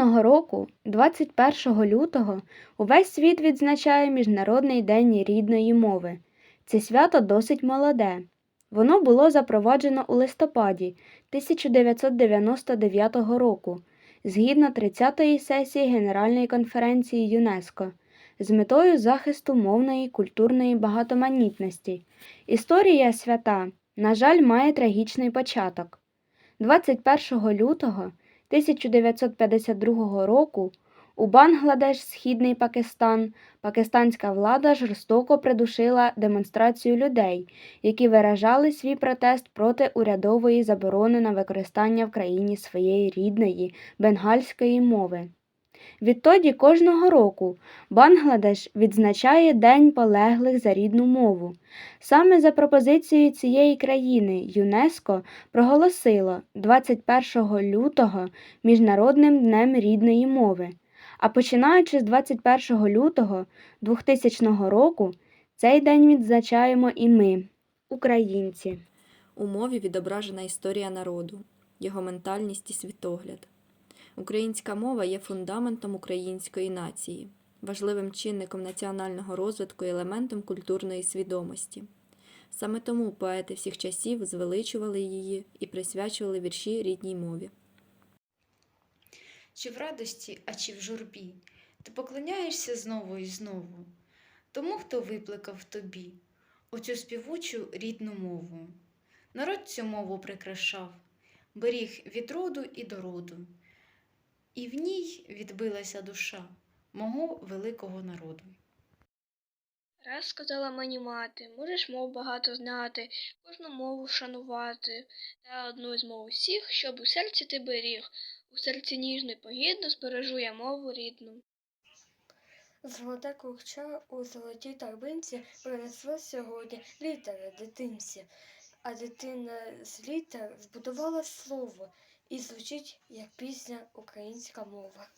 Кожного року, 21 лютого, увесь світ відзначає Міжнародний день рідної мови. Це свято досить молоде. Воно було запроваджено у листопаді 1999 року згідно 30-ї сесії Генеральної конференції ЮНЕСКО з метою захисту мовної культурної багатоманітності. Історія свята, на жаль, має трагічний початок. 21 лютого 1952 року у Бангладеш, Східний Пакистан, пакистанська влада жорстоко придушила демонстрацію людей, які виражали свій протест проти урядової заборони на використання в країні своєї рідної бенгальської мови. Відтоді кожного року Бангладеш відзначає День полеглих за рідну мову. Саме за пропозицією цієї країни ЮНЕСКО проголосило 21 лютого Міжнародним днем рідної мови. А починаючи з 21 лютого 2000 року, цей день відзначаємо і ми, українці. У мові відображена історія народу, його ментальність і світогляд. Українська мова є фундаментом української нації, важливим чинником національного розвитку і елементом культурної свідомості. Саме тому поети всіх часів звеличували її і присвячували вірші рідній мові. Чи в радості, а чи в журбі, ти поклоняєшся знову і знову, тому, хто викликав в тобі оцю співучу рідну мову. Народ цю мову прикрашав, беріг від роду і до роду, і в ній відбилася душа мого великого народу. Раз сказала мені мати, можеш мов багато знати, кожну мову шанувати, та одну з мов усіх, щоб у серці ти беріг, у серці ніжно й погідно збережу я мову рідну. Золоте курча у золотій торбинці принесло сьогодні літери дитинці, а дитина з літер збудувала слово і звучить як пісня українська мова.